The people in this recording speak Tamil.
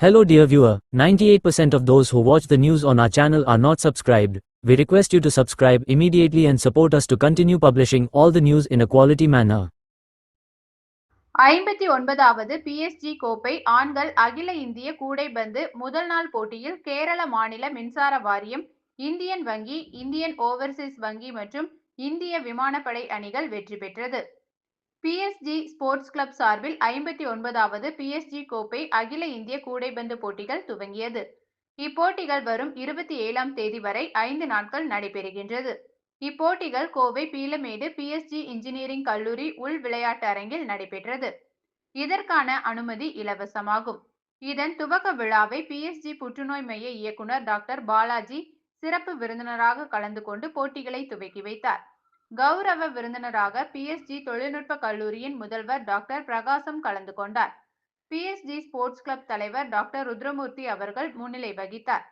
Hello dear viewer, 98% of those who watch the news on our channel are not subscribed. We request you to subscribe immediately and support us to continue publishing all the news in a quality manner. ஐம்பத்தி ஒன்பதாவது பிஎஸ்ஜி கோப்பை ஆண்கள் அகில இந்திய கூடைப்பந்து முதல் நாள் போட்டியில் கேரள மாநில மின்சார வாரியம் இந்தியன் வங்கி இந்தியன் ஓவர்சீஸ் வங்கி மற்றும் இந்திய விமானப்படை அணிகள் வெற்றி பெற்றது பிஎஸ்ஜி ஸ்போர்ட்ஸ் கிளப் சார்பில் ஐம்பத்தி ஒன்பதாவது பிஎஸ்ஜி கோப்பை அகில இந்திய கூடைப்பந்து போட்டிகள் துவங்கியது. இப்போட்டிகள் வரும் இருபத்தி ஏழாம் தேதி வரை ஐந்து நாட்கள் நடைபெறுகின்றது. இப்போட்டிகள் கோவை பீலமேடு பிஎஸ்ஜி இன்ஜினியரிங் கல்லூரி உள் விளையாட்டு அரங்கில் நடைபெற்றது. இதற்கான அனுமதி இலவசமாகும். இதன் துவக்க விழாவை பிஎஸ்ஜி புற்றுநோய் மைய இயக்குனர் டாக்டர் பாலாஜி சிறப்பு விருந்தினராக கலந்து கொண்டு போட்டிகளை துவக்கி வைத்தார். கௌரவ விருந்தினராக பிஎஸ்ஜி தொழில்நுட்ப கல்லூரியின் முதல்வர் டாக்டர் பிரகாசம் கலந்து கொண்டார். பிஎஸ்ஜி ஸ்போர்ட்ஸ் கிளப் தலைவர் டாக்டர் ருத்ரமூர்த்தி அவர்கள் முன்னிலை வகித்தார்.